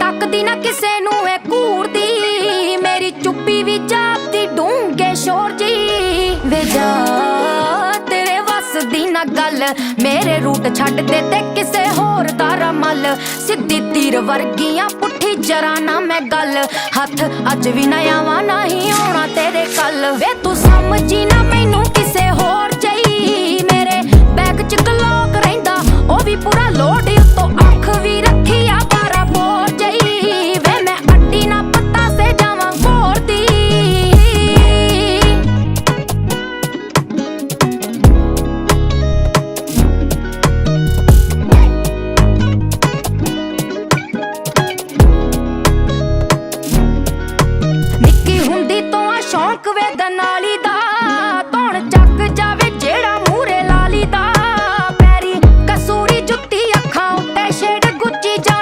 ਤੱਕਦੀ ਨਾ ਕਿਸੇ ਨੂੰ ਇਹ ਘੂਰਦੀ ਮੇਰੀ ਚੁੱਪੀ ਵੀ ਜਾਪਦੀ ਡੂੰਗੇ ਸ਼ੋਰ ਜੀ। ਵੇ ਜਾ, ਤੇਰੇ ਵੱਸ ਦੀ ਨਾ ਗੱਲ। ਮੇਰੇ ਰੂਟ ਛੱਡ ਦੇ ਤੇ ਕਿਸੇ ਹੋਰ ਤਾਰਾ ਰਮਲ। ਸਿੱਧੀ ਤੀਰ ਵਰਗੀਆਂ ਪੁੱਠੀ ਜਰਾ ਨਾ ਮੈਂ ਗੱਲ। ਹੱਥ ਅੱਜ ਵੀ ਨਾ ਆਵਾਂ ਨਹੀਂ ਆਉਣਾ ਤੇਰੇ ਕੱਲ। ਵੇ ਤੂੰ ਸਮਝੀ dans la